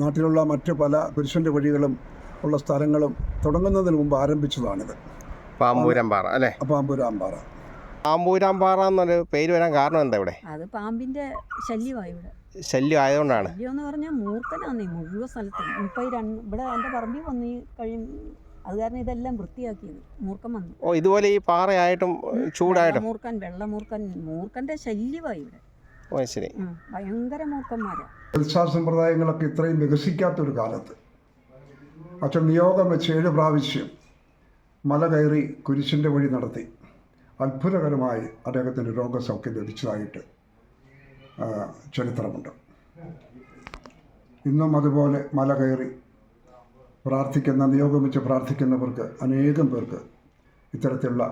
നാട്ടിലുള്ള മറ്റ് പല പുരുഷന്റെ വഴികളും ഉള്ള സ്ഥലങ്ങളും തുടങ്ങുന്നതിന് മുമ്പ് ആരംഭിച്ചതാണിത്. പാമ്പൂരാമ്പാറ അല്ലേ? പാമ്പൂരാമ്പാറ. പാമ്പൂരാമ്പാറ എന്നൊരു പേര് വരാൻ കാരണം എന്താ ഇവിടെ? അത് പാമ്പിന്റെ ശല്യമായി ഇവിടെ. ശല്യം ആയതുകൊണ്ടാണ്. ശല്യം എന്ന് പറഞ്ഞാൽ മൂർഖനാന്നേ മുഴുവൻ സ്ഥലത്തും. ഇപ്പൊ ഈ രണ്ട് ഇവിടെ എന്റെ പറമ്പിൽ വന്ന് ഈ കഴിയും അത് കാരണം ഇതെല്ലാം വൃത്തിയാക്കിയത്. മൂർഖൻ വന്നു. ഓ ഇതുപോലെ ഈ പാറയായിട്ടും ചൂടായിട്ടും? മൂർഖൻ വെള്ളമൂർഖൻ മൂർഖന്റെ ശല്യമായി ഇവിടെ. ഓ ശരി. ഭയങ്കര മൂർഖന്മാരാ. ചികിത്സാ സമ്പ്രദായങ്ങളൊക്കെ ഇത്രയും വികസിക്കാത്തൊരു കാലത്ത്. അച്ഛൻ നിയോഗം വെച്ച് ഏഴ് പ്രാവശ്യം മല കയറി കുരിശിന്റെ വഴി നടത്തി. അത്ഭുതകരമായി അദ്ദേഹത്തിന് രോഗസൗഖ്യം ലഭിച്ചതായിട്ട് ചരിത്രമുണ്ട്. ഇന്നും അതുപോലെ മല കയറി പ്രാർത്ഥിക്കുന്ന നിയോഗം വെച്ച് പ്രാർത്ഥിക്കുന്നവർക്ക് അനേകം പേർക്ക് ഇത്തരത്തിലുള്ള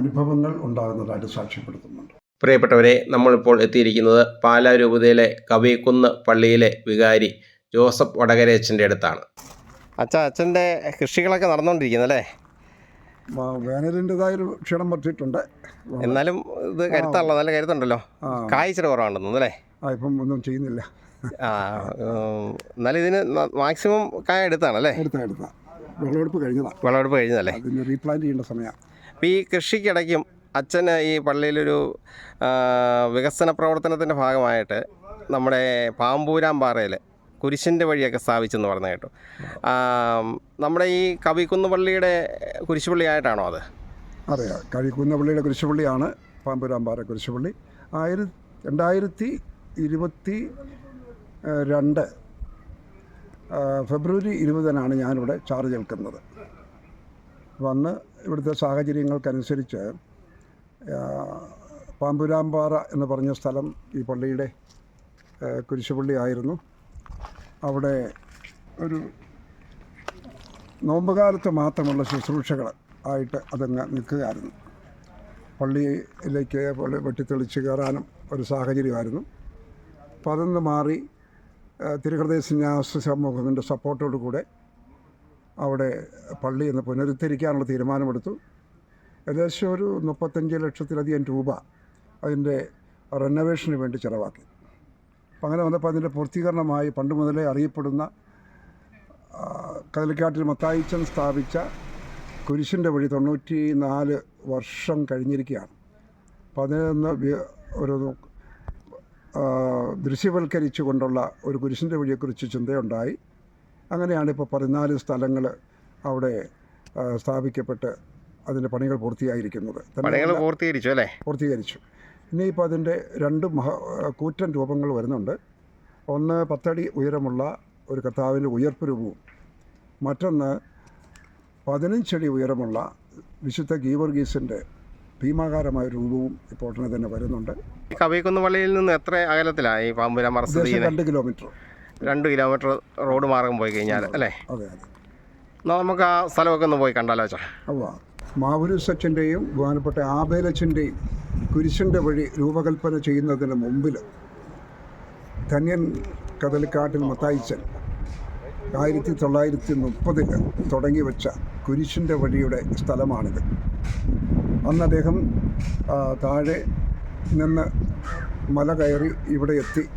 അനുഭവങ്ങൾ ഉണ്ടാകുന്നതായിട്ട് സാക്ഷ്യപ്പെടുത്തുന്നുണ്ട്. പ്രിയപ്പെട്ടവരെ നമ്മളിപ്പോൾ എത്തിയിരിക്കുന്നത് പാലാ രൂപതയിലെ കവിക്കുന്ന് പള്ളിയിലെ വികാരി ജോസഫ് വടകരേച്ചന്റെ അടുത്താണ്. അച്ഛ അച്ഛന്റെ കൃഷികളൊക്കെ നടന്നുകൊണ്ടിരിക്കുന്നു അല്ലേ? വേനലിന്റെതായൊരു ക്ഷീണം പറ്റിയിട്ടുണ്ട്. എന്നാലും ഇത് കരുത്താണല്ലോ നല്ല കരുത്തുണ്ടല്ലോ. കായ്ച്ചിട്ട് കുറവുണ്ടെന്ന് അല്ലേ? ആ ഇപ്പം ഒന്നും ചെയ്യുന്നില്ല. ആ എന്നാലും ഇതിന് മാക്സിമം കായ എടുത്താണല്ലേ എടുത്താ എടുത്ത. വിളവെടുപ്പ് കഴിഞ്ഞതാണ് വിളവെടുപ്പ് കഴിഞ്ഞതല്ലേ? റീപ്ലാന്റ് ചെയ്യേണ്ട സമയമാണ് അപ്പോൾ ഈ കൃഷിക്കിടയ്ക്കും അച്ഛന് ഈ പള്ളിയിലൊരു വികസന പ്രവർത്തനത്തിന്റെ ഭാഗമായിട്ട് നമ്മുടെ പാമ്പൂരാമ്പാറയിൽ കുരിശിന്റെ വഴിയൊക്കെ സ്ഥാപിച്ചെന്ന് പറഞ്ഞു കേട്ടു. നമ്മുടെ ഈ കവിക്കുന്ന് പള്ളിയുടെ കുരിശുപള്ളി ആയിട്ടാണോ അത്? അതെ കവിക്കുന്ന പള്ളിയുടെ കുരിശുപള്ളിയാണ് പാമ്പൂരാമ്പാറ കുരിശുപള്ളി. ആയിര രണ്ടായിരത്തി ഇരുപത്തി രണ്ട് ഫെബ്രുവരി ഇരുപതിനാണ് ഞാനിവിടെ ചാർജ് ഏൽക്കുന്നത്. വന്ന് ഇവിടുത്തെ സാഹചര്യങ്ങൾക്കനുസരിച്ച് പാമ്പുരാമ്പാറ എന്ന് പറഞ്ഞ സ്ഥലം ഈ പള്ളിയുടെ കുരിശുപള്ളി ആയിരുന്നു. അവിടെ ഒരു നോമ്പുകാലത്ത് മാത്രമുള്ള ശുശ്രൂഷകൾ ആയിട്ട് അതങ്ങ് നിൽക്കുകയായിരുന്നു. പള്ളിയിലേക്ക് പള്ളി വെട്ടിത്തെളിച്ച് കയറാനും ഒരു സാഹചര്യമായിരുന്നു. അപ്പോൾ അതൊന്ന് മാറി തിരുഹൃദയ സന്യാസ സമൂഹത്തിന്റെ സപ്പോർട്ടോടു കൂടെ അവിടെ പള്ളി ഒന്ന് പുനരുദ്ധരിക്കാനുള്ള തീരുമാനമെടുത്തു. ഏകദേശം ഒരു മുപ്പത്തഞ്ച് ലക്ഷത്തിലധികം രൂപ അതിന്റെ റെനോവേഷന് വേണ്ടി ചിലവാക്കി. അപ്പം അങ്ങനെ വന്നപ്പോൾ അതിന്റെ പൂർത്തീകരണമായി പണ്ട് മുതലേ അറിയപ്പെടുന്ന ആ, കതലിക്കാട്ടിൽ മത്തായിച്ചൻ സ്ഥാപിച്ച കുരിശിന്റെ വഴി തൊണ്ണൂറ്റി നാല് വർഷം കഴിഞ്ഞിരിക്കുകയാണ്. അപ്പോൾ അതിൽ നിന്ന് ഒരു ദൃശ്യവൽക്കരിച്ചു കൊണ്ടുള്ള ഒരു കുരിശിന്റെ വഴിയെക്കുറിച്ച് ചിന്തയുണ്ടായി. അങ്ങനെയാണ് ഇപ്പോൾ പതിനാല് സ്ഥലങ്ങൾ അവിടെ സ്ഥാപിക്കപ്പെട്ട് അതിന്റെ പണികൾ പൂർത്തിയായിരിക്കുന്നത്. പണികൾ പൂർത്തീകരിച്ചു അല്ലേ? പൂർത്തീകരിച്ചു. ഇനി ഇപ്പോൾ അതിന്റെ രണ്ട് മഹ കൂറ്റൻ രൂപങ്ങൾ വരുന്നുണ്ട്. ഒന്ന് പത്തടി ഉയരമുള്ള ഒരു കർത്താവിന്റെ ഉയർപ്പ് രൂപവും മറ്റൊന്ന് പതിനഞ്ചടി ഉയരമുള്ള വിശുദ്ധ ഗീവർഗീസിന്റെ ഭീമാകാരമായ രൂപവും ഇപ്പോൾ ഉടനെ തന്നെ വരുന്നുണ്ട്. കവിക്കുന്ന് പള്ളിയിൽ നിന്ന് എത്ര അകലത്തിലാണ് ഈ സ്ഥിതി രണ്ട് കിലോമീറ്റർ. രണ്ട് കിലോമീറ്റർ റോഡ് മാർഗം പോയി കഴിഞ്ഞാൽ അല്ലേ? അതെ അതെ. നമുക്ക് ആ സ്ഥലമൊക്കെ ഒന്ന് പോയി കണ്ടാലോ ചാ മാവുരുസച്ചന്റെയും ബഹുമാനപ്പെട്ട ആബേലച്ചന്റെയും കുരിശിന്റെ വഴി രൂപകൽപ്പന ചെയ്യുന്നതിന് മുമ്പിൽ ധന്യൻ കതലിക്കാട്ടിൽ മത്തായിച്ചൻ ആയിരത്തി തൊള്ളായിരത്തി മുപ്പതിൽ തുടങ്ങി വെച്ച കുരിശിന്റെ വഴിയുടെ സ്ഥലമാണിത്. അന്ന് അദ്ദേഹം താഴെ നിന്ന് മല കയറി ഇവിടെ എത്തി.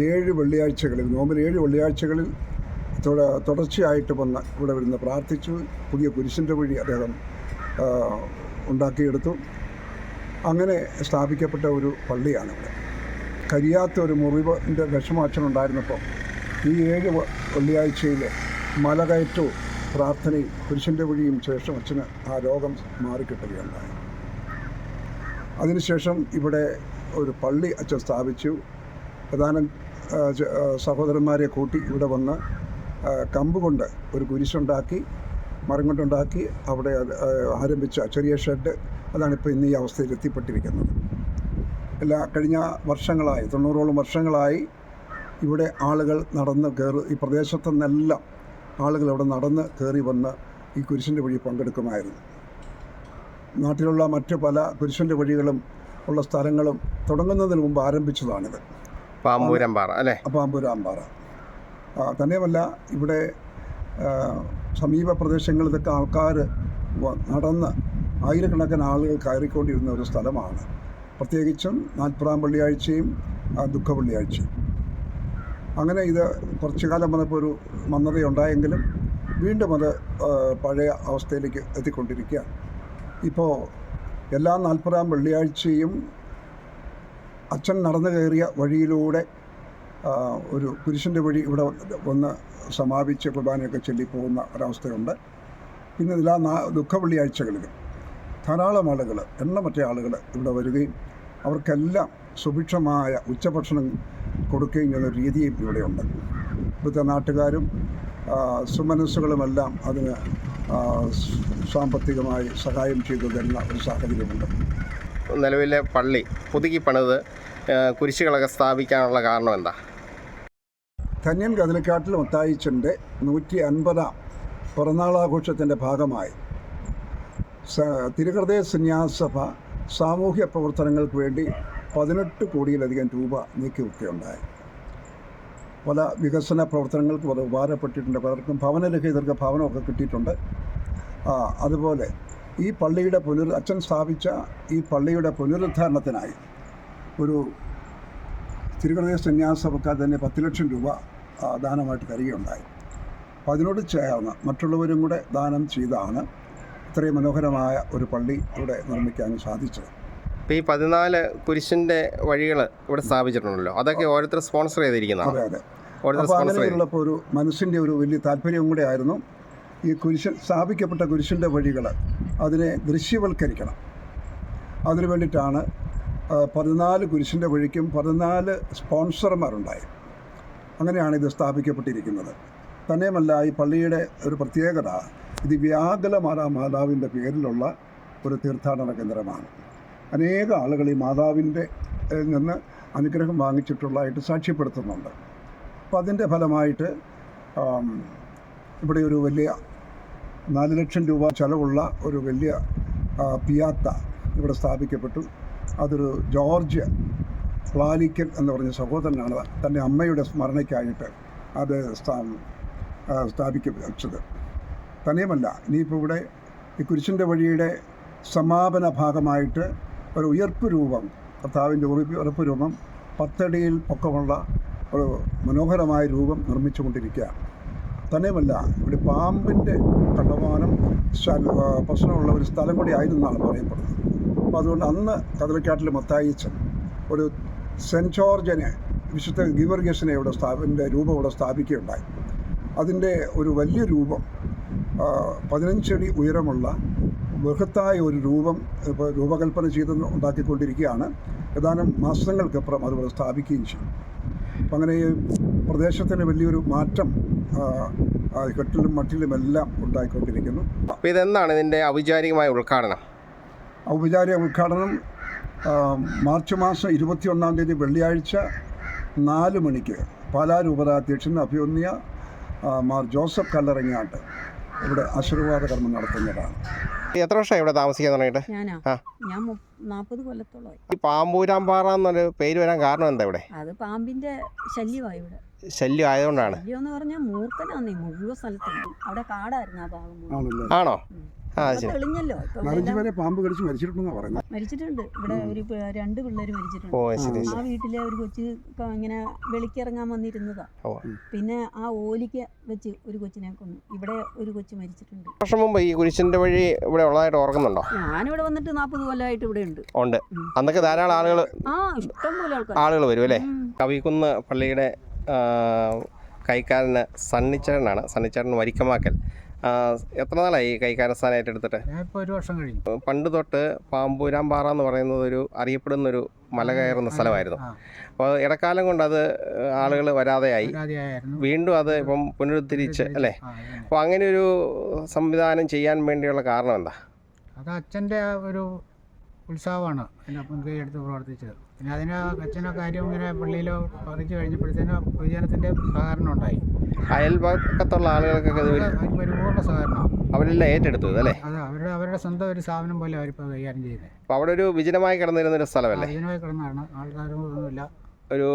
ഏഴ് വെള്ളിയാഴ്ചകളിൽ നോമ്പിൽ ഏഴ് വെള്ളിയാഴ്ചകളിൽ തുട- തുടർച്ചയായിട്ട് വന്ന് ഇവിടെ വരുന്ന പ്രാർത്ഥിച്ചു. പുതിയ കുരിശിന്റെ വഴി അദ്ദേഹം ഉണ്ടാക്കിയെടുത്തു. അങ്ങനെ സ്ഥാപിക്കപ്പെട്ട ഒരു പള്ളിയാണ് ഇവിടെ കരിയാത്ത ഒരു മുറിവിന്റെ വിഷമാച്ചനുണ്ടായിരുന്നപ്പോൾ ഈ ഏഴ് വെള്ളിയാഴ്ചയിൽ മലകയറ്റവും പ്രാർത്ഥനയും പുരുഷന്റെ വഴിയും ശേഷം അച്ഛന് ആ രോഗം മാറിക്കിട്ടുകയുണ്ടായി. അതിനുശേഷം ഇവിടെ ഒരു പള്ളി അച്ഛൻ സ്ഥാപിച്ചു. പ്രധാന സഹോദരന്മാരെ കൂട്ടി ഇവിടെ വന്ന് കമ്പ് കൊണ്ട് ഒരു കുരിശുണ്ടാക്കി മരം കൊണ്ടുണ്ടാക്കി അവിടെ ആരംഭിച്ച ചെറിയ ഷെഡ് അതാണിപ്പോൾ ഇന്ന് ഈ അവസ്ഥയിൽ എത്തിപ്പെട്ടിരിക്കുന്നത്. എല്ലാ കഴിഞ്ഞ വർഷങ്ങളായി തൊണ്ണൂറോളം വർഷങ്ങളായി ഇവിടെ ആളുകൾ നടന്ന് കയറി ഈ പ്രദേശത്തു നിന്നെല്ലാം ആളുകൾ ഇവിടെ നടന്ന് കയറി വന്ന് ഈ കുരിശിന്റെ വഴി പങ്കെടുക്കുമായിരുന്നു. നാട്ടിലുള്ള മറ്റ് പല കുരിശിന്റെ വഴികളും ഉള്ള സ്ഥലങ്ങളും തുടങ്ങുന്നതിന് മുമ്പ് ആരംഭിച്ചതാണിത്. പാമ്പൂരമ്പാറ അല്ലേ? പാമ്പൂരാമ്പാറ. തന്നെയുമല്ല ഇവിടെ സമീപ പ്രദേശങ്ങളിലൊക്കെ ആൾക്കാർ നടന്ന് ആയിരക്കണക്കിന് ആളുകൾ കയറിക്കൊണ്ടിരുന്ന ഒരു സ്ഥലമാണ്. പ്രത്യേകിച്ചും നാൽപ്പതാം വെള്ളിയാഴ്ചയും ദുഃഖ വെള്ളിയാഴ്ചയും. അങ്ങനെ ഇത് കുറച്ചു കാലം വന്നപ്പോൾ ഒരു മന്ദതയുണ്ടായെങ്കിലും വീണ്ടും അത് പഴയ അവസ്ഥയിലേക്ക് എത്തിക്കൊണ്ടിരിക്കുകയാണ്. ഇപ്പോൾ എല്ലാ നാൽപ്പതാം വെള്ളിയാഴ്ചയും അച്ഛൻ നടന്നു കയറിയ വഴിയിലൂടെ ഒരു കുരിശിന്റെ വഴി ഇവിടെ വന്ന് സമാപിച്ച് കുർബാനയൊക്കെ ചൊല്ലിപ്പോകുന്ന ഒരവസ്ഥയുണ്ട്. പിന്നെ എല്ലാ നാ ദുഃഖ വെള്ളിയാഴ്ചകളിൽ ധാരാളം ആളുകൾ എണ്ണമറ്റ ആളുകൾ ഇവിടെ വരികയും അവർക്കെല്ലാം സുഭിക്ഷമായ ഉച്ചഭക്ഷണം കൊടുക്കുകയും ചെയ്യുന്ന രീതിയും ഇവിടെയുണ്ട്. ഇവിടുത്തെ നാട്ടുകാരും സുമനസ്സുകളുമെല്ലാം അതിന് സാമ്പത്തികമായി സഹായം ചെയ്തു തരുന്ന ഒരു സാഹചര്യമുണ്ട്. നിലവിലെ പള്ളി പുതുക്കി പണിത് കുരിശുകളൊക്കെ സ്ഥാപിക്കാനുള്ള കാരണം എന്താ? ധന്യൻ കതിലക്കാട്ടിൽ ഒത്തായിച്ചന്റെ നൂറ്റി അൻപതാം പിറന്നാളാഘോഷത്തിന്റെ ഭാഗമായി. തിരുഹൃദയ സന്യാസഭ സാമൂഹ്യ പ്രവർത്തനങ്ങൾക്ക് വേണ്ടി പതിനെട്ട് കോടിയിലധികം രൂപ നീക്കിവെക്കുകയുണ്ടായി. പല വികസന പ്രവർത്തനങ്ങൾക്കും അത് ഉപകാരപ്പെട്ടിട്ടുണ്ട്. പലർക്കും ഭവനരഹിതർക്ക് ഭവനമൊക്കെ കിട്ടിയിട്ടുണ്ട്. അതുപോലെ ഈ പള്ളിയുടെ പുനർ അച്ഛൻ സ്ഥാപിച്ച ഈ പള്ളിയുടെ പുനരുദ്ധാരണത്തിനായി ഒരു തിരുഹൃദയ സന്യാസഭക്കാർ തന്നെ പത്ത് ലക്ഷം രൂപ ദാനമായിട്ട് തരികയുണ്ടായി. അപ്പോൾ അതിനോട് ചേർന്ന് മറ്റുള്ളവരും കൂടെ ദാനം ചെയ്താണ് ഇത്രയും മനോഹരമായ ഒരു പള്ളി ഇവിടെ നിർമ്മിക്കാൻ സാധിച്ചത്. ഇപ്പോൾ ഈ പതിനാല് കുരിശിന്റെ വഴികൾ ഇവിടെ സ്ഥാപിച്ചിട്ടുണ്ടല്ലോ. അതൊക്കെ ഓരോരുത്തർ സ്പോൺസർ ചെയ്തിരിക്കുന്നത് അതെ അതെ. അപ്പോൾ അങ്ങനെയുള്ളപ്പോൾ ഒരു മനസ്സിന്റെ ഒരു വലിയ താല്പര്യവും കൂടെ ആയിരുന്നു. ഈ കുരിശൻ സ്ഥാപിക്കപ്പെട്ട കുരിശിന്റെ വഴികൾ അതിനെ ദൃശ്യവൽക്കരിക്കണം. അതിനു വേണ്ടിയിട്ടാണ് പതിനാല് കുരിശിന്റെ വഴിക്കും പതിനാല് സ്പോൺസർമാരുണ്ടായി. അങ്ങനെയാണ് ഇത് സ്ഥാപിക്കപ്പെട്ടിരിക്കുന്നത്. തന്നെയുമല്ല ഈ പള്ളിയുടെ ഒരു പ്രത്യേകത ഇത് വ്യാകുലമാല മാതാവിന്റെ പേരിലുള്ള ഒരു തീർത്ഥാടന കേന്ദ്രമാണ്. അനേക ആളുകൾ ഈ മാതാവിന്റെ നിന്ന് അനുഗ്രഹം വാങ്ങിച്ചിട്ടുള്ളതായിട്ട് സാക്ഷ്യപ്പെടുത്തുന്നുണ്ട്. അപ്പോൾ അതിന്റെ ഫലമായിട്ട് ഇവിടെ ഒരു വലിയ നാല് ലക്ഷം രൂപ ചെലവുള്ള ഒരു വലിയ പിയാത്ത ഇവിടെ സ്ഥാപിക്കപ്പെട്ടു. അതൊരു ജോർജ് ഫ്ലാലിക്കൽ എന്ന് പറഞ്ഞ സഹോദരനാണ് തന്റെ അമ്മയുടെ സ്മരണയ്ക്കായിട്ട് അത് സ്ഥാ ആ, സ്ഥാപിക്കപ്പെട്ടത്. തന്നെയുമല്ല ഇനിയിപ്പോൾ ഇവിടെ ഈ കുരിശിന്റെ വഴിയുടെ സമാപന ഭാഗമായിട്ട് ഒരു ഉയർപ്പ് രൂപം കർത്താവിന്റെ ഉറപ്പ് രൂപം പത്തടിയിൽ പൊക്കമുള്ള ഒരു മനോഹരമായ രൂപം നിർമ്മിച്ചു കൊണ്ടിരിക്കുക തന്നെയുമല്ല ഇവിടെ പാമ്പിന്റെ കണ്ടമാനം പ്രശ്നമുള്ള ഒരു സ്ഥലം കൂടി ആയിരുന്നാണ് പറയപ്പെടുന്നത്. അപ്പോൾ അതുകൊണ്ട് അന്ന് കതിലക്കാട്ടിൽ മത്തായിച്ചൻ ഒരു സെന്റ് ജോർജിനെ വിശുദ്ധ ഗീവർഗീസിനെ ഇവിടെ സ്ഥാപിന്റെ രൂപം ഇവിടെ സ്ഥാപിക്കുകയുണ്ടായി. അതിന്റെ ഒരു വലിയ രൂപം പതിനഞ്ചടി ഉയരമുള്ള ബൃഹത്തായ ഒരു രൂപം ഇപ്പോൾ രൂപകൽപ്പന ചെയ്ത് ഉണ്ടാക്കിക്കൊണ്ടിരിക്കുകയാണ്. ഏതാനും മാസങ്ങൾക്കപ്പുറം അതുപോലെ സ്ഥാപിക്കുകയും ചെയ്യും. അപ്പം അങ്ങനെ ഈ പ്രദേശത്തിന് വലിയൊരു മാറ്റം കെട്ടിലും മട്ടിലും എല്ലാം ഉണ്ടായിക്കൊണ്ടിരിക്കുന്നു. അപ്പോൾ ഇതെന്താണ് ഇതിന്റെ ഔപചാരികമായ ഉദ്ഘാടനം? ഔപചാരിക ഉദ്ഘാടനം മാർച്ച് മാസം ഇരുപത്തിയൊന്നാം തീയതി വെള്ളിയാഴ്ച നാല് മണിക്ക് പാലാ രൂപതാധ്യക്ഷൻ അഭിയൊന്നിയ ആ, മാർ ജോസഫ് കല്ലറങ്ങാട്ട് ഇവിടെ ആശീർവാദ കർമ്മം നടത്തുന്നതാണ്. എത്ര വർഷമായി ഇവിടെ താമസിക്കാൻ തുടങ്ങിയിട്ട്? ഞാൻ നാൽപ്പത് കൊല്ലത്തോളമായി. ഈ പാമ്പൂരാമ്പാറ എന്നൊരു പേര് വരാൻ കാരണം എന്താ ഇവിടെ? അത് പാമ്പിന്റെ ശല്യമായി ഇവിടെ. ശല്യം ആയതുകൊണ്ടാണ് ശല്യം എന്ന് പറഞ്ഞാൽ മൂർഖനാന്നേ മുഴുവൻ സ്ഥലത്തും. അവിടെ കാടായിരുന്നു ആ ഭാഗം ആണോ? തെളിഞ്ഞല്ലോ. നാലഞ്ച് പേരെ പാമ്പ് കടിച്ച് മരിച്ചിട്ടുണ്ടെന്നാ പറയുന്നത് മരിച്ചിട്ടുണ്ട്. ഇവിടെ ഒരു പ് രണ്ട് പിള്ളേർ മരിച്ചിട്ടുണ്ട്. ഓ ശരി ആ. ശരി. വീട്ടിലെ ഒരു കൊച്ച് ക- ഇങ്ങനെ വെളിക്കിറങ്ങാൻ വന്നിരുന്നതാ. ഓ. പിന്നെ ആ ഓലിക്ക വെച്ച് ഒരു കൊച്ചിനെ കൊന്നു. ഇവിടെ ഒരു കൊച്ചു മരിച്ചിട്ടുണ്ട്. വർഷം മുമ്പ് ഈ കുരിശിന്റെ വഴി ഇവിടെ ഉള്ളതായിട്ട് ഓർക്കുന്നുണ്ടോ? ഞാനിവിടെ വന്നിട്ട് നാൽപ്പത് കൊല്ലമായിട്ട് ഇവിടെ ഉണ്ട്. ഉണ്ട്. അന്നൊക്കെ ധാരാളം ആളുകൾ ആ ഇഷ്ടം പോലെ ആൾക്കാർ ആളുകൾ വരും അല്ലേ? ഉം. കവിക്കുന്ന് പള്ളിയുടെ ആ, കൈക്കാരന് സണ്ണിച്ചേട്ടനാണ്. സണ്ണിച്ചേട്ടൻ വരിക്കമാക്കൽ. എത്ര നാളായി കൈകാര്യ സ്ഥാനമായിട്ട് എടുത്തിട്ട്? ഒരു വർഷം കഴിഞ്ഞു. പണ്ട് തൊട്ട് പാമ്പൂരാമ്പാറ എന്ന് പറയുന്നത് ഒരു അറിയപ്പെടുന്ന ഒരു മല കയറുന്ന സ്ഥലമായിരുന്നു. അപ്പോൾ ഇടക്കാലം കൊണ്ട് അത് ആളുകൾ വരാതെയായി. വീണ്ടും അത് ഇപ്പം പുനരുദ്ധരിച്ച് അല്ലേ? അപ്പോൾ അങ്ങനെ ഒരു സംവിധാനം ചെയ്യാൻ വേണ്ടിയുള്ള കാരണം എന്താ? അത് അച്ഛന്റെ ഒരു ഉത്സവമാണ് എന്റെ എടുത്ത് പ്രവർത്തിച്ചത്. പിന്നെ അതിന് അച്ഛനോ കാര്യം ഇങ്ങനെ പള്ളിയിലോ പറിച്ചു കഴിഞ്ഞപ്പോഴത്തേനും പൊതുജനത്തിന്റെ സഹകരണം ഉണ്ടായി. അയൽപക്കത്തുള്ള ആളുകൾക്കൊക്കെ ഇത് അതിന് പരിപൂർണ സഹകരണം. അവരെല്ലാം ഏറ്റെടുത്തത് അല്ലേ? അതെ അവരുടെ അവരുടെ സ്വന്തം ഒരു സ്ഥാപനം പോലെ അവരിപ്പോൾ കൈകാര്യം ചെയ്യുന്നത്. അപ്പോൾ അവിടെ ഒരു വിജനമായി കിടന്നിരുന്ന ഒരു സ്ഥലമല്ലേ വിജനമായി കിടന്നാണ് ആൾക്കാരൊന്നുമില്ല ഒരു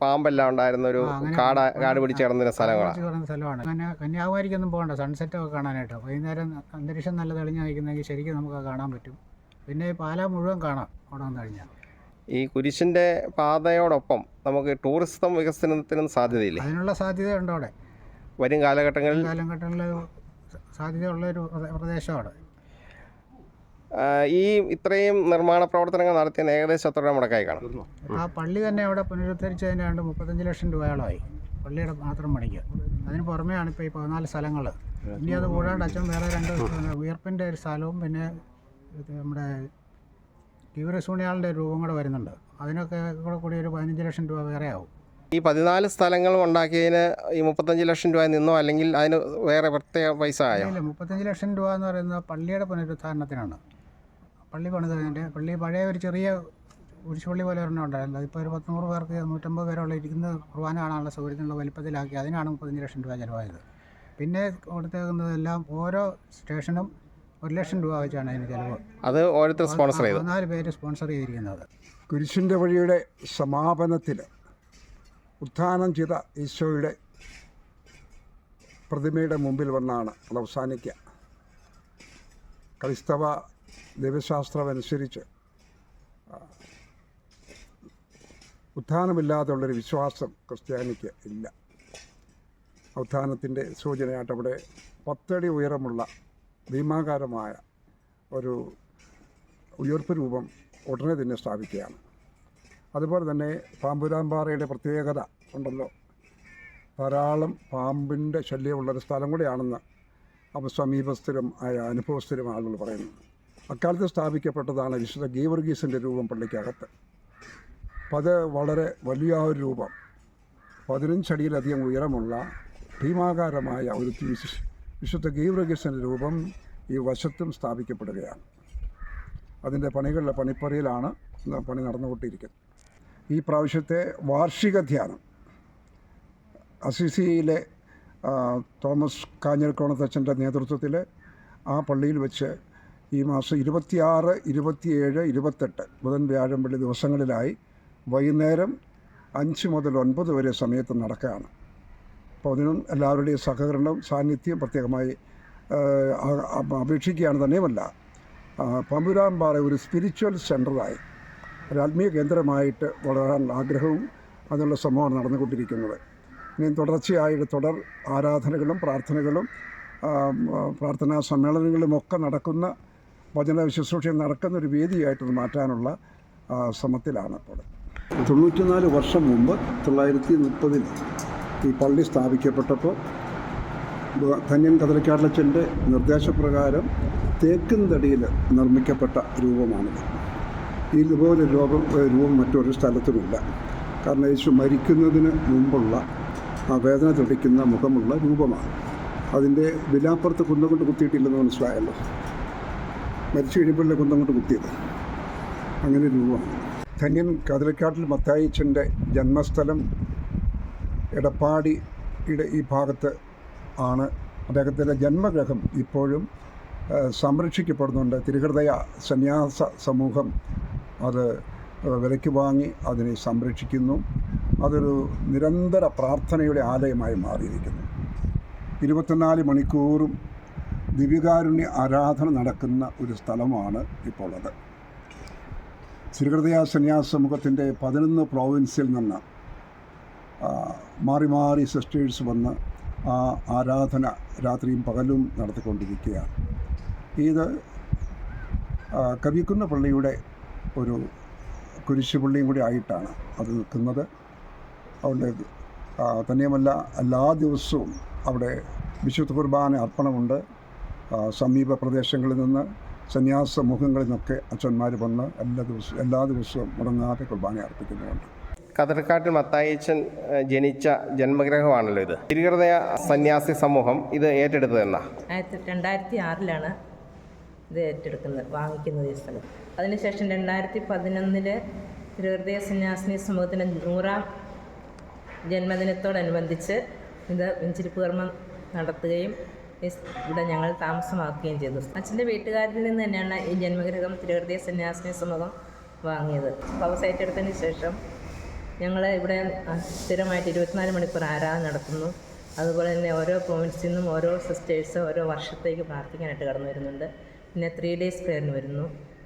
പാമ്പെല്ലാം ഉണ്ടായിരുന്ന ഒരു കാട കാട് പിടിച്ച് കിടന്നിരുന്ന സ്ഥലങ്ങളാണ് കിടന്ന സ്ഥലമാണ്. അങ്ങനെ കന്യാകുമാരിക്കൊന്നും പോകണ്ട. സൺസെറ്റ് ഒക്കെ കാണാനായിട്ട്. വൈകുന്നേരം അന്തരീക്ഷം നല്ല തെളിഞ്ഞു നിൽക്കുന്നെങ്കിൽ ശരിക്കും നമുക്ക് കാണാൻ പറ്റും. പിന്നെ പാല മുഴുവൻ കാണാം. അവിടെ വന്നു കഴിഞ്ഞാൽ. ഈ കുരിശിന്റെ പാതയോടൊപ്പം നമുക്ക് ടൂറിസം വികസനത്തിനും സാധ്യതയില്ലേ? അതിനുള്ള സാധ്യതയുണ്ട് അവിടെ. വരും കാലഘട്ടങ്ങളിൽ കാലഘട്ടങ്ങളിൽ സാധ്യതയുള്ള ഒരു പ്രദേ- പ്രദേശമാണ്. ഈ ഇത്രയും നിർമ്മാണ പ്രവർത്തനങ്ങൾ നടത്തിയ ഏകദേശം എത്ര മുടക്കായി കാണും? ആ പള്ളി തന്നെ അവിടെ പുനരുദ്ധരിച്ചതിന് രണ്ട് മുപ്പത്തഞ്ച് ലക്ഷം രൂപയോളമായി. പള്ളിയുടെ മാത്രം പണിക്ക്. അതിന് പുറമെയാണ് ഇപ്പോൾ ഈ പതിനാല് സ്ഥലങ്ങൾ ഇനി അത് കൂടാണ്ട് അച്ഛൻ വേറെ രണ്ട് ഉയർപ്പിന്റെ ഒരു സ്ഥലവും പിന്നെ ഇത് വി തീവ്രസൂണിയാളിന്റെ രൂപം കൂടെ വരുന്നുണ്ട്. അതിനൊക്കെ കൂടെ കൂടി ഒരു പതിനഞ്ച് ലക്ഷം രൂപ വേറെ ആവും. ഈ പതിനാല് സ്ഥലങ്ങൾ ഉണ്ടാക്കിയതിന് ഈ മുപ്പത്തഞ്ച് ലക്ഷം രൂപ നിന്നോ അല്ലെങ്കിൽ അതിന് വേറെ പ്രത്യേക പൈസ ആയോ? ഇല്ല മുപ്പത്തഞ്ച് ലക്ഷം രൂപ എന്ന് പറയുന്നത് പള്ളിയുടെ പുനരുദ്ധാരണത്തിനാണ്. പള്ളി പണിതതിന്റെ പള്ളി പഴയ ഒരു ചെറിയ കുരിശുപള്ളി പോലെ ഒരെണ്ണം ഉണ്ടായിരുന്നു. അതിപ്പോൾ ഒരു പത്തുനൂറ് പേർക്ക് നൂറ്റമ്പത് പേരുള്ള ഇരിക്കുന്ന കുർബാന കാണാനുള്ള സൗകര്യത്തിനുള്ള വലിപ്പത്തിലാക്കി അതിനാണ് മുപ്പത്തഞ്ച് ലക്ഷം രൂപ ചിലവായത്. പിന്നെ കൊടുത്തേക്കുന്നതെല്ലാം ഓരോ സ്റ്റേഷനും ഒരു ലക്ഷം രൂപ വെച്ചാണ് അതിന് ചിലവ്. അത് ഓരോരുത്തർ സ്പോൺസർ ചെയ്തു. നാല് പേര് സ്പോൺസർ ചെയ്തിരിക്കുന്നത്. കുരിശിന്റെ വഴിയുടെ സമാപനത്തിൽ ഉത്ഥാനം ചെയ്ത ഈശോയുടെ പ്രതിമയുടെ മുമ്പിൽ വന്നാണ് അത് അവസാനിക്കുക. ക്രൈസ്തവ ദൈവശാസ്ത്രമനുസരിച്ച് അനുസരിച്ച് ഉത്ഥാനമില്ലാതുള്ളൊരു വിശ്വാസം ക്രിസ്ത്യാനിക്ക് ഇല്ല. ഉത്ഥാനത്തിന്റെ സൂചനയായിട്ട് അവിടെ പത്തടി ഉയരമുള്ള ഭീമാകാരമായ ഒരു ഉയർപ്പ് രൂപം ഉടനെ തന്നെ സ്ഥാപിക്കുകയാണ്. അതുപോലെ തന്നെ പാമ്പുരാമ്പാറയുടെ പ്രത്യേകത ഉണ്ടല്ലോ. ധാരാളം പാമ്പിന്റെ ശല്യമുള്ളൊരു സ്ഥലം കൂടിയാണെന്ന് അവ സമീപസ്ഥരും ആയ അനുഭവസ്ഥരും ആളുകൾ പറയുന്നു. അക്കാലത്ത് സ്ഥാപിക്കപ്പെട്ടതാണ് വിശുദ്ധ ഗീവർഗീസിന്റെ രൂപം പള്ളിക്കകത്ത്. അത് വളരെ വലിയ ഒരു രൂപം. പതിനഞ്ചടിയിലധികം ഉയരമുള്ള ഭീമാകാരമായ ഒരു വിശു- വിശുദ്ധ ഗീവർഗീസിന്റെ രൂപം ഈ വശത്തും സ്ഥാപിക്കപ്പെടുകയാണ്. അതിന്റെ പണികളുടെ പണിപ്പറയിലാണ് പണി നടന്നുകൊണ്ടിരിക്കുന്നത്. ഈ പ്രാവശ്യത്തെ വാർഷിക ധ്യാനം. അസിസിയിലെ തോമസ് കാഞ്ഞിരക്കോണത്തച്ഛന്റെ നേതൃത്വത്തിൽ ആ പള്ളിയിൽ വെച്ച് ഈ മാസം ഇരുപത്തിയാറ് ഇരുപത്തിയേഴ് ഇരുപത്തെട്ട് ബുധൻ വ്യാഴം വെള്ളി ദിവസങ്ങളിലായി വൈകുന്നേരം അഞ്ച് മുതൽ ഒൻപത് വരെ സമയത്ത് നടക്കുകയാണ്. അപ്പോൾ അതിനും എല്ലാവരുടെയും സഹകരണം സാന്നിധ്യം പ്രത്യേകമായി അപേക്ഷിക്കുകയാണ് തന്നെയുമല്ല. പമ്പുരാൻ പമ്പുരാമ്പാറ ഒരു സ്പിരിച്വൽ സെന്ററായി ഒരു ആത്മീയ കേന്ദ്രമായിട്ട് വളരാൻ ആഗ്രഹവും അതിനുള്ള ശ്രമമാണ് നടന്നുകൊണ്ടിരിക്കുന്നത്. ഇനി തുടർച്ചയായിട്ട് തുടർ ആരാധനകളും പ്രാർത്ഥനകളും പ്രാർത്ഥനാ സമ്മേളനങ്ങളും ഒക്കെ നടക്കുന്ന വചന ശുശ്രൂഷ നടക്കുന്ന ഒരു വേദിയായിട്ട് മാറ്റാനുള്ള ശ്രമത്തിലാണ് ഇപ്പോൾ. തൊണ്ണൂറ്റിനാല് വർഷം മുമ്പ് തൊള്ളായിരത്തി മുപ്പതിൽ ഈ പള്ളി സ്ഥാപിക്കപ്പെട്ടപ്പോൾ ധന്യൻ കതലക്കാട്ടിലച്ചന്റെ നിർദ്ദേശപ്രകാരം തേക്കുംതടിയിൽ നിർമ്മിക്കപ്പെട്ട രൂപമാണിത്. ഇതുപോലെ രൂപം രൂപം മറ്റൊരു സ്ഥലത്തുമില്ല. കാരണം യേശു മരിക്കുന്നതിന് മുമ്പുള്ള ആ വേദന തുടിക്കുന്ന മുഖമുള്ള രൂപമാണ്. അതിന്റെ വിലാപ്പുറത്ത് കുന്തം കൊണ്ട് കുത്തിയിട്ടില്ലെന്ന് മനസ്സിലായല്ലോ. മരിച്ചു കഴിയുമ്പോഴല്ലേ കുന്തം കൊണ്ട് കുത്തിയത്? അങ്ങനെ രൂപമാണ്. ധന്യൻ കതിലക്കാട്ടിൽ മത്തായിച്ചന്റെ ജന്മസ്ഥലം എടപ്പാടിയുടെ ഈ ഭാഗത്ത് ആണ് അദ്ദേഹത്തിന്റെ ജന്മഗ്രഹം ഇപ്പോഴും സംരക്ഷിക്കപ്പെടുന്നുണ്ട്. തിരുഹൃദയ സന്യാസ സമൂഹം അത് വിലയ്ക്ക് വാങ്ങി അതിനെ സംരക്ഷിക്കുന്നു. അതൊരു നിരന്തര പ്രാർത്ഥനയുടെ ആലയമായി മാറിയിരിക്കുന്നു. ഇരുപത്തിനാല് മണിക്കൂറും ദിവ്യകാരുണ്യ ആരാധന നടക്കുന്ന ഒരു സ്ഥലമാണ് ഇപ്പോൾ അത് തിരുഹൃദയ സന്യാസ സമൂഹത്തിന്റെ പതിനൊന്ന് പ്രോവിൻസിൽ നിന്ന് മാറി മാറി സിസ്റ്റേഴ്സ് വന്ന് ആ ആരാധന രാത്രിയും പകലും നടത്തിക്കൊണ്ടിരിക്കുകയാണ്. ഇത് കവിക്കുന്ന പള്ളിയുടെ ഒരു കുരിശുപള്ളിയും കൂടി ആയിട്ടാണ് അത് നിൽക്കുന്നത്. അതുകൊണ്ട് തന്നെയുമല്ല എല്ലാ ദിവസവും അവിടെ വിശുദ്ധ കുർബാന അർപ്പണമുണ്ട്. സമീപ പ്രദേശങ്ങളിൽ നിന്ന് സന്യാസ സമൂഹങ്ങളിൽ നിന്നൊക്കെ അച്ഛന്മാർ വന്ന് എല്ലാ ദിവസവും എല്ലാ ദിവസവും മുടങ്ങാതെ കുർബാന അർപ്പിക്കുന്നുമുണ്ട്. കതിർക്കാട്ടിൽ മത്തായിച്ചൻ ജനിച്ച ജന്മഗ്രഹമാണല്ലോ ഇത്. തിരുഹൃദയ സന്യാസി സമൂഹം ഇത് ഏറ്റെടുത്തത് എന്നാ? ആയിരത്തി രണ്ടായിരത്തി ആറിലാണ് ഇത് ഏറ്റെടുക്കുന്നത് വാങ്ങിക്കുന്നത് ഈ സ്ഥലം. അതിനുശേഷം രണ്ടായിരത്തി പതിനൊന്നിൽ തിരുഹൃദയ സന്യാസിനി സമൂഹത്തിന്റെ നൂറാം ജന്മദിനത്തോടനുബന്ധിച്ച് ഇത് വെഞ്ചിരിപ്പ് കർമ്മം നടത്തുകയും ഇവിടെ ഞങ്ങൾ താമസമാക്കുകയും ചെയ്തു. അച്ഛന്റെ വീട്ടുകാരിൽ നിന്ന് തന്നെയാണ് ഈ ജന്മഗ്രഹം തിരുഹൃദയ സന്യാസിനി സമൂഹം വാങ്ങിയത്. ഹൗസ് ഏറ്റെടുത്തതിന് ശേഷം ഞങ്ങൾ ഇവിടെ സ്ഥിരമായിട്ട് ഇരുപത്തിനാല് മണിക്കൂർ ആരാധന നടത്തുന്നു. അതുപോലെ തന്നെ ഓരോ പ്രൊവിൻസിൽ നിന്നും ഓരോ സിസ്റ്റേഴ്സ് ഓരോ വർഷത്തേക്ക് പ്രാർത്ഥിക്കാനായിട്ട് കടന്നു വരുന്നുണ്ട്. പിന്നെ ത്രീ ഡേയ്സ് പ്രേയറിന് വരുന്നു.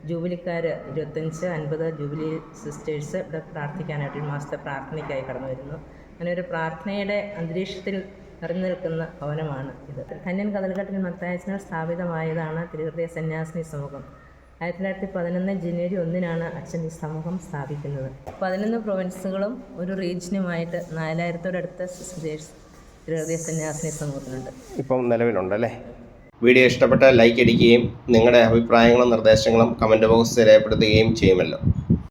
ജൂബിലിക്കാർ ഇരുപത്തഞ്ച് അൻപത് ജൂബിലി സിസ്റ്റേഴ്സ് ഇവിടെ പ്രാർത്ഥിക്കാനായിട്ട് ഒരു മാസത്തെ പ്രാർത്ഥനയ്ക്കായി കടന്നു വരുന്നു. അങ്ങനെ ഒരു പ്രാർത്ഥനയുടെ അന്തരീക്ഷത്തിൽ നിറഞ്ഞു നിൽക്കുന്ന ഭവനമാണ് ഇത്. കന്യൻ കതൽഘട്ടിൽ മത്തായച്ചനാൽ സ്ഥാപിതമായതാണ് തിരുഹൃദയ സന്യാസിനി സമൂഹം. ആയിരത്തി തൊള്ളായിരത്തി പതിനൊന്ന് ജനുവരി ഒന്നിനാണ് അച്ഛൻ ഈ സമൂഹം സ്ഥാപിക്കുന്നത്. പതിനൊന്ന് പ്രൊവിൻസുകളും ഒരു റീജിയനുമായിട്ട് നാലായിരത്തോടടുത്ത സന്യാസിനി സമൂഹത്തിനുണ്ട് ഇപ്പം നിലവിലുണ്ടല്ലേ? വീഡിയോ ഇഷ്ടപ്പെട്ട ലൈക്ക് അടിക്കുകയും നിങ്ങളുടെ അഭിപ്രായങ്ങളും നിർദ്ദേശങ്ങളും കമന്റ് ബോക്സിൽ രേഖപ്പെടുത്തുകയും ചെയ്യുമല്ലോ.